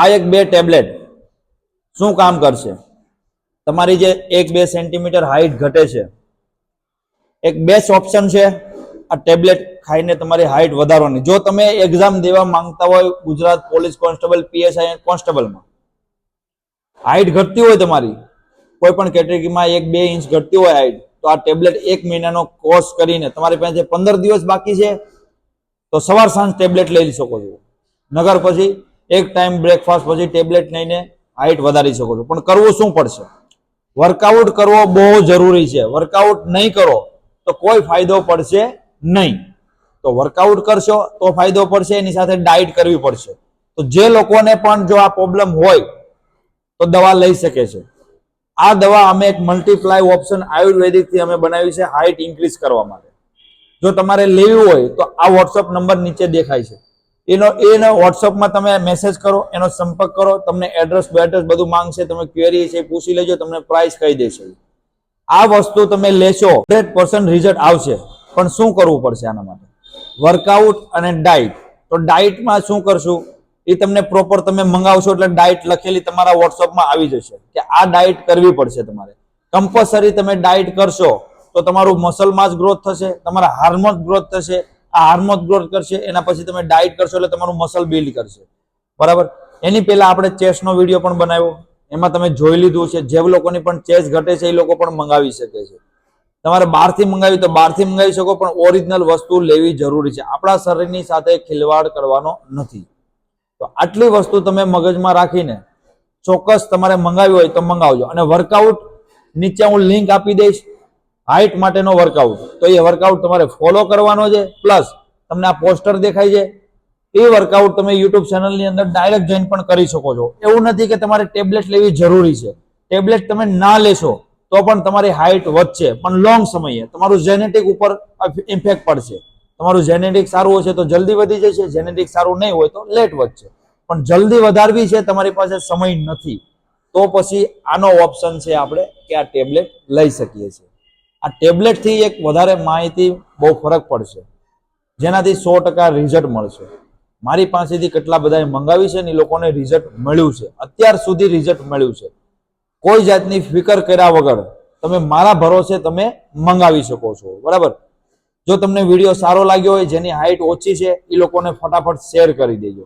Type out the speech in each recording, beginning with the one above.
આ એક બે ટેબ્લેટ શું કામ કરશે? તમારી જે એક બે સેન્ટીમીટર હાઈટ ઘટે છે, એક બેસ્ટ ઓપ્શન છે, આ ટેબ્લેટ ખાઈને તમારી હાઈટ વધારવાની. જો તમે એક્ઝામ દેવા માંગતા હોય ગુજરાત પોલીસ કોન્સ્ટેબલ, પીએસઆઈ કોન્સ્ટેબલમાં, હાઈટ ઘટતી હોય તમારી, કોઈ પણ કેટેગરીમાં એક બે ઇંચ ઘટતી હોય હાઈટ, તો આ ટેબ્લેટ એક મહિનાનો કોર્સ કરીને તમારી પાસે પંદર દિવસ બાકી છે, તો સવાર સાંજ ટેબ્લેટ લઈ શકો છો. નગર પછી એક ટાઈમ બ્રેકફાસ્ટ પછી ટેબ્લેટ લઈને હાઇટ વધારી શકો છો. પણ કરવું શું પડશે? વર્કઆઉટ કરવો બહુ જરૂરી છે. વર્કઆઉટ નહીં કરો તો કોઈ ફાયદો પડશે નહીં. તો વર્કઆઉટ કરશો તો ફાયદો પડશે, એની સાથે ડાયટ કરવી પડશે. તો જે લોકોને પણ જો આ પ્રોબ્લેમ હોય, તો દવા લઈ શકે છે. આ દવા અમે એક મલ્ટીપ્લાય ઓપ્શન આયુર્વેદિકથી અમે બનાવી છે હાઇટ ઇન્ક્રીઝ કરવા માટે. જો તમારે લેવી હોય, તો આ વોટ્સઅપ નંબર નીચે દેખાય છે. એનો એનો વોટ્સઅપમાં તમે મેસેજ કરો, એનો સંપર્ક કરો, તમને એડ્રેસ બેડ્રેસ બધું માંગશે, તમે ક્વેરી છે પૂછી લેજો, તમને પ્રાઇસ કહી દેશે. આ વસ્તુ તમે લેશો હંડ્રેડ પર્સન્ટ રિઝલ્ટ આવશે. પણ શું કરવું પડશે આના માટે? વર્કઆઉટ અને ડાયટ તો ડાયટમાં શું કરશું? એ તમને પ્રોપર તમે મંગાવશો એટલે ડાયટ લખેલી તમારા વોટ્સઅપમાં આવી જશે કે આ ડાયટ કરવી પડશે તમારે. કમ્પલસરી તમે ડાયટ કરશો, તો તમારું મસલ માસ ગ્રોથ થશે, તમારા હાર્મોન ગ્રોથ થશે આ હાર્મોન ગ્રોથ કરશે, એના પછી તમે ડાયટ કરશો એટલે તમારું મસલ બિલ્ડ કરશે. બરાબર? એની પહેલા આપણે ચેસનો વીડિયો પણ બનાવ્યો. એમાં તમે જોઈ લીધું છે જે લોકોની પણ ચેસ ઘટે છે, એ લોકો પણ મંગાવી શકે છે. તમારે બહારથી મંગાવી તો બહારથી મંગાવી શકો, પણ ઓરિજિનલ વસ્તુ લેવી જરૂરી છે. આપણા શરીરની સાથે ખિલવાડ કરવાનો નથી. તો આટલી વસ્તુ તમે મગજમાં રાખીને ચોક્કસ તમારે મંગાવી હોય તો મંગાવજો. અને વર્કઆઉટ નીચે હું લિંક આપી દઈશ. હાઇટ માટેનો વર્કઆઉટ તો એ વર્કઆઉટ તમારે ફોલો કરવાનો છે પ્લસ તમને આ પોસ્ટર દેખાય છે. એ વર્કઆઉટ તમે યુટ્યુબ ચેનલની અંદર ડાયરેક્ટ જોઈન પણ કરી શકો છો. એવું નથી કે તમારે ટેબ્લેટ લેવી જરૂરી છે. ટેબ્લેટ તમે ના લેશો, તો પણ તમારી હાઇટ વધશે. પણ લોંગ સમયે તમારું જેનેટિક ઉપર ઇમ્પેક્ટ પડશે. તમારું જેનેટિક સારું હશે તો જલ્દી વધી જશે જેનેટિક સારું નહીં હોય તો લેટ વધશે. પણ જલ્દી વધારવી છે તમારી પાસે સમય નથી. તો પછી આનો ઓપ્શન છે આપણે કે આ ટેબ્લેટ લઈ શકીએ છીએ. આ ટેબ્લેટથી એક વધારે માહિતી બહુ ફરક પડશે. જેનાથી સો ટકા રિઝલ્ટ મળશે. મારી પાસેથી કેટલા બધાએ મંગાવી છે ને એ લોકોને રિઝલ્ટ મળ્યું છે. અત્યાર સુધી રિઝલ્ટ મળ્યું છે. કોઈ જાતની ફિકર કર્યા વગર તમે મારા ભરોસે તમે મંગાવી શકો છો. બરાબર? જો તમને વીડિયો સારો લાગ્યો હોય, જેની હાઇટ ઓછી છે, એ લોકોને ફટાફટ શેર કરી દેજો.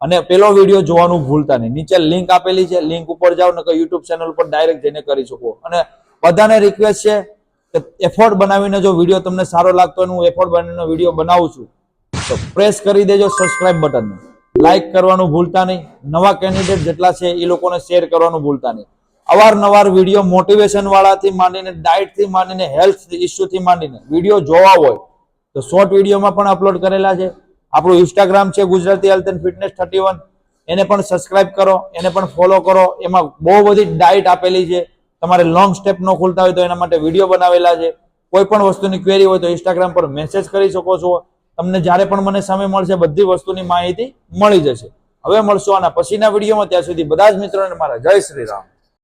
અને પેલો વીડિયો જોવાનું ભૂલતા નહીં. નીચે લિંક આપેલી છે. લિંક ઉપર જાઓ ને યુટ્યુબ ચેનલ પર ડાયરેક્ટ જઈને કરી શકો. અને બધાને રિક્વેસ્ટ છે કે એફોર્ટ બનાવીને જો વીડિયો તમને સારો લાગતો હોય, હું એફોર્ડ બનાવીને વીડિયો બનાવું છું, તો પ્રેસ કરી દેજો સબસ્ક્રાઇબ બટનને. લાઈક કરવાનું ભૂલતા નહીં. નવા કેન્ડિડેટ જેટલા છે એ લોકોને શેર કરવાનું ભૂલતા નહીં. અવારનવાર વીડિયો મોટિવેશન વાળાથી માંડીને ડાયટથી માંડીને હેલ્થ ઇસ્યુથી માંડીને વીડિયો જોવા હોય, તો શોર્ટ વિડીયોમાં પણ અપલોડ કરેલા છે. આપણું ઇન્સ્ટાગ્રામ છે Gujarati health and fitness thirty one એને પણ સબસ્ક્રાઇબ કરો, એને પણ ફોલો કરો. એમાં બહુ બધી ડાયટ આપેલી છે. તમારે લોંગ સ્ટેપ ન ખોલતા હોય તો એના માટે વીડિયો બનાવેલા છે. કોઈ પણ વસ્તુની ક્વેરી હોય તો ઇન્સ્ટાગ્રામ પર મેસેજ કરી શકો છો. તમને જ્યારે પણ મને સમય મળશે, બધી વસ્તુની માહિતી મળી જશે. હવે મળશું આના પછીના વિડીયોમાં ત્યાં સુધી બધા જ મિત્રોને મારા જય શ્રી રામ.